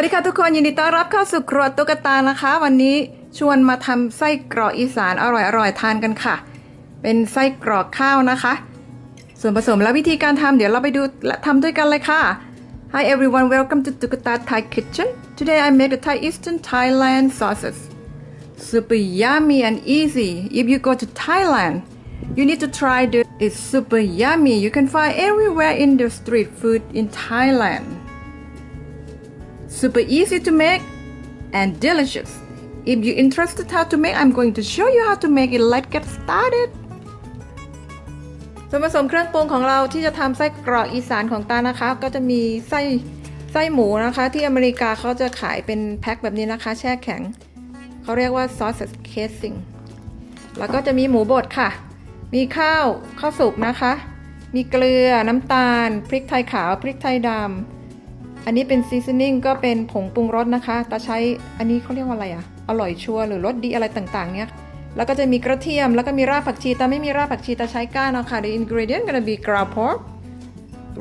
วัสดีค่ะทุกคนยินดีต้อนรับเข้าสู่ครัวตุ๊กตานะคะ วันนี้ชวนมาทำไส้กรอกอีสานอร่อยๆทานกันค่ะ เป็นไส้กรอกข้าวนะคะ ส่วนผสมและวิธีการทำเดี๋ยวเราไปดูและทำด้วยกันเลยค่ะ Hi everyone welcome to Tukata Thai Kitchen Today I make the Thai Eastern Thailand sauces super yummy and easy if you go to Thailand you need to try this it's super yummy you can find everywhere in the street food in Thailand super easy to make and delicious. If you're interested how to make, I'm going to show you how to make it. Let's get started. ส่วนผสมเครื่องปรุงของเราที่จะทำไส้กรอกอีสานของตานะคะ ก็จะมีไส้ไส้หมูนะคะ ที่อเมริกาเขาจะขายเป็นแพ็คแบบนี้นะคะ แช่แข็ง เขาเรียกว่า sausage casing แล้วก็จะมีหมูบดค่ะ มีข้าวข้าวสุกนะคะ มีเกลือน้ำตาล พริกไทยขาว พริกไทยดำ อันนี้เป็นซีซันนิ่งก็เป็นผงปรุงรสนะคะ ตาใช้ อันนี้เขาเรียกว่าอะไรอะอร่อยชัวร์หรือรสดีอะไรต่างๆ เนี้ย แล้วก็จะมีกระเทียม แล้วก็มีรากผักชีแต่ไม่มีรากผักชีต่ใช้ก้านเอาค่ะ The ingredient gonna be ground pork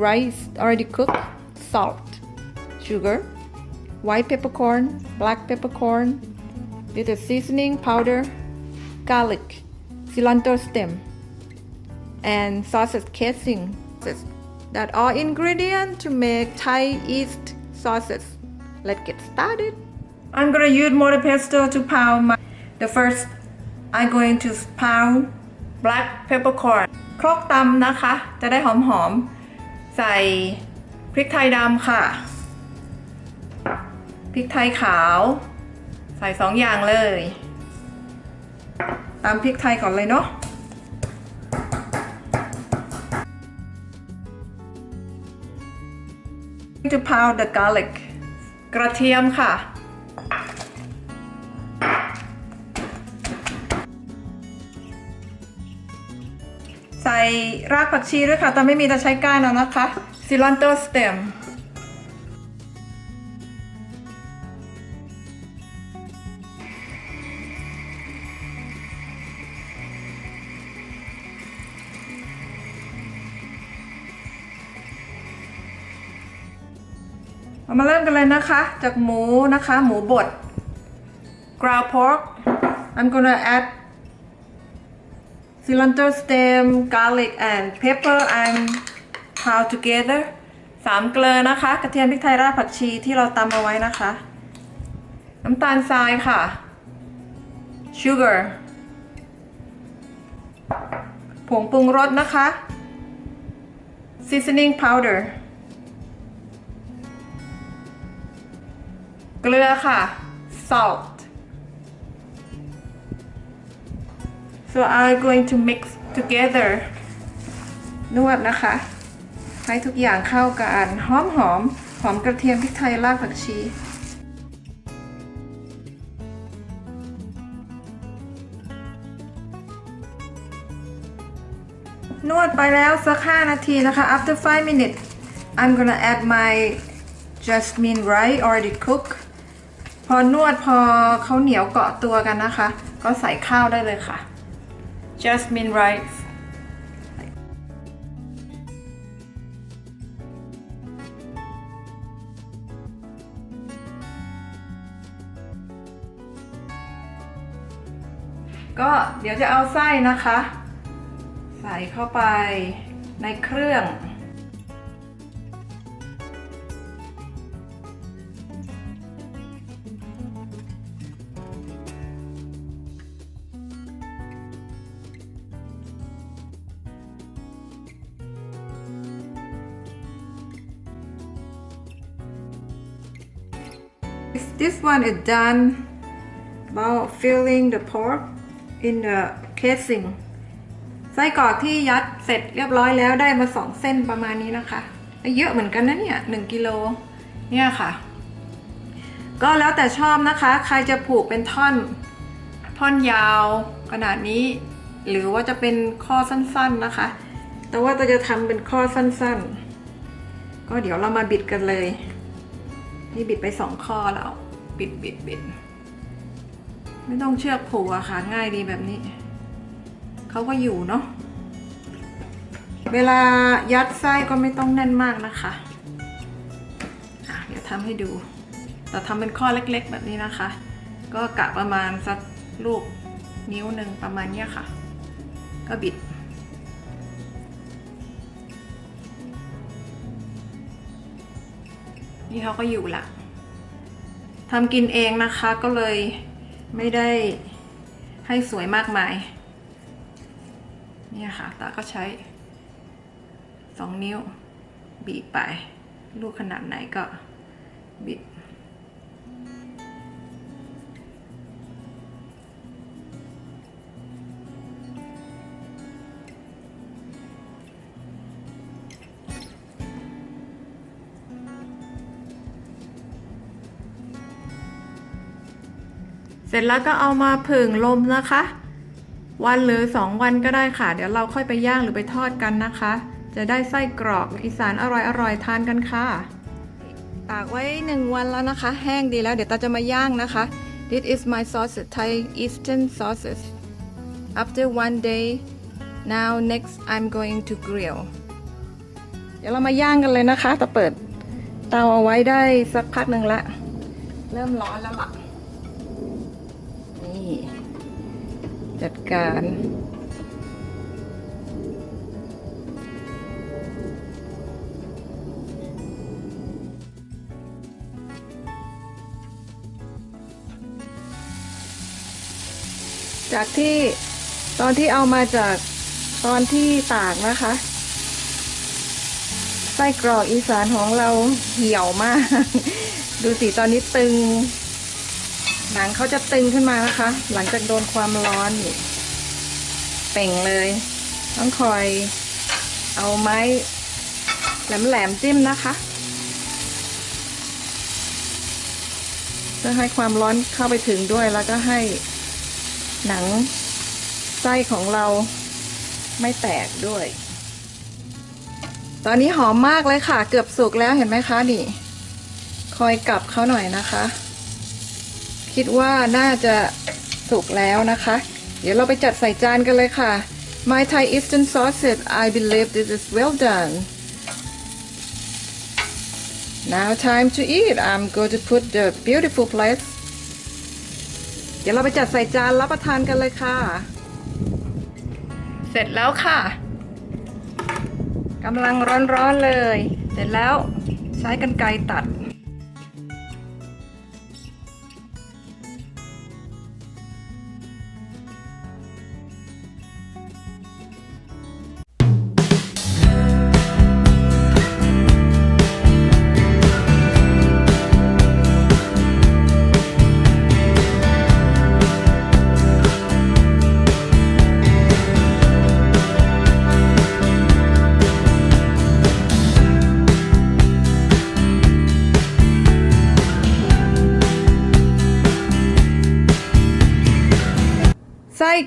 rice already cooked salt sugar white peppercorn black peppercorn little seasoning powder garlic cilantro stem and sausage casing that all ingredients to make Thai East sauces. Let's get started. I'm gonna use mortar pesto to pound my. The first, I'm going to pound black peppercorn. ครกตำนะคะ จะได้หอมๆ ใส่พริกไทยดำค่ะ พริกไทยขาว ใส่สองอย่างเลยตำพริกไทยก่อนเลยเนาะ to pound the garlic กระเทียมค่ะ ใส่รากผักชีด้วยค่ะ แต่ไม่มีแต่ใช้ก้านเอานะคะ cilantro stem เรามาเริ่มกันเลยนะคะ จากหมูนะคะ หมูบด ground pork I'm gonna add cilantro stem garlic and pepper and pound together สามเกลือนะคะ กระเทียมพริกไทยรากผักชีที่เราตำเอาไว้นะคะ น้ำตาลทรายค่ะ sugar ผงปรุงรสนะคะ seasoning powder เกลือค่ะ salt so I'm going to mix together นวดนะคะ ให้ทุกอย่างเข้ากันหอมหอมหอมกระเทียมพริกไทยรากผักชีนวดไปแล้วสัก5นาทีนะคะ after 5 minutes I'm gonna add my jasmine rice already cooked พอนวดพอเขาเหนียวเกาะตัวกันนะคะ ก็ใส่ข้าวได้เลยค่ะ jasmine rice ก็เดี๋ยวจะเอาไส้นะคะ ใส่เข้าไปในเครื่อง This one is done about filling the pork in the casing ไส้กรอกที่ยัดเสร็จเรียบร้อยแล้วได้มาสองเส้นประมาณนี้นะคะ เยอะเหมือนกันนะเนี่ยหนึ่งกิโลเนี่ยค่ะ ก็แล้วแต่ชอบนะคะ ใครจะผูกเป็นท่อน ท่อนยาวขนาดนี้ หรือว่าจะเป็นข้อสั้นๆนะคะ แต่ว่าเราจะทำเป็นข้อสั้นๆ ก็เดี๋ยวเรามาบิดกันเลย นี่บิดไปสองข้อแล้วบิดบิดบิดไม่ต้องเชือกผูกอะค่ะง่ายดีแบบนี้เขาก็อยู่เนาะเวลายัดไส้ก็ไม่ต้องแน่นมากนะคะอะเดี๋ยวทำให้ดู แต่ทำเป็นข้อเล็กๆ แบบนี้นะคะ ก็กะประมาณสักลูกนิ้วหนึ่งประมาณเนี้ยค่ะ ก็บิด ที่เขาก็อยู่ละทำกินเองนะคะก็เลยไม่ได้ให้สวยมากมาย เนี่ยค่ะ ตาก็ใช้สองนิ้ว บีบไป ลูกขนาดไหนก็บีบ เสร็จแล้วก็เอามาผึ่งลมนะคะ วันหรือสองวันก็ได้ค่ะ เดี๋ยวเราค่อยไปย่างหรือไปทอดกันนะคะ จะได้ไส้กรอกอีสานอร่อยๆทานกันค่ะ ตากไว้หนึ่งวันแล้วนะคะ แห้งดีแล้วเดี๋ยวตาจะมาย่างนะคะ This is my sausage Thai Eastern sausage After one day now next I'm going to grill เดี๋ยวเรามาย่างกันเลยนะคะตาเปิดเตาเอาไว้ได้สักพักหนึ่งละ เริ่มร้อนแล้วล่ะ จัดการจากที่ตอนที่เอามาจากตอนที่ตากนะคะ ไส้กรอกอีสานของเราเหี่ยวมาก ดูสิตอนนี้ตึง หนังเขาจะตึงขึ้นมานะคะ หลังจากโดนความร้อนเป่งเลย ต้องคอยเอาไม้แหลมๆจิ้มนะคะ เพื่อให้ความร้อนเข้าไปถึงด้วยแล้วก็ให้หนังไส้ของเราไม่แตกด้วย ตอนนี้หอมมากเลยค่ะ เกือบสุกแล้วเห็นไหมคะนี่ คอยกลับเขาหน่อยนะคะ คิดว่าน่าจะสุกแล้วนะคะ เดี๋ยวเราไปจัดใส่จานกันเลยค่ะ My Thai Eastern sausage I believe this is well done Now time to eat I'm going to put the beautiful plate เดี๋ยวเราไปจัดใส่จานรับประทานกันเลยค่ะ เสร็จแล้วค่ะกำลังร้อนๆเลย เสร็จแล้วใช้กันไกรตัด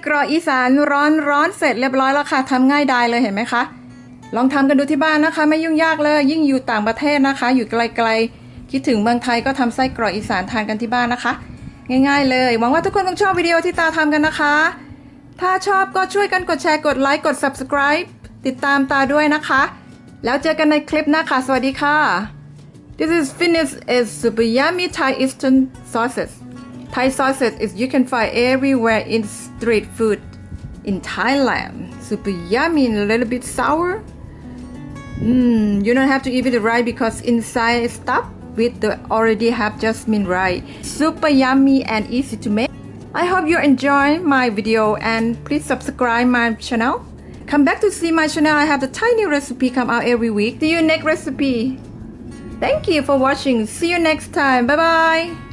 กรอกอีสานร้อนร้อนเสร็จเรียบร้อยแล้วค่ะทำง่ายดายเลยเห็นไหมคะ ลองทำกันดูที่บ้านนะคะ ไม่ยุ่งยากเลย ยิ่งอยู่ต่างประเทศนะคะ อยู่ไกลๆ คิดถึงเมืองไทยก็ทำไส้กรอกอีสานทานกันที่บ้านนะคะ ง่ายๆ เลยหวังว่าทุกคนคงชอบวิดีโอที่ตาทำกันนะคะ ถ้าชอบก็ช่วยกันกดแชร์กดไลค์กด subscribe ติดตามตาด้วยนะคะ แล้วเจอกันในคลิปหน้าค่ะ สวัสดีค่ะ This is finished is super yummy Thai Eastern sauces. Thai sauces is you can find everywhere in street food in Thailand. Super yummy and a little bit sour. Mm, you don't have to eat it right because inside is stuffed with the already have jasmine rice. Super yummy and easy to make. I hope you enjoy my video and please subscribe my channel. Come back to see my channel. I have the tiny recipe come out every week. See you next recipe. Thank you for watching. See you next time. Bye bye.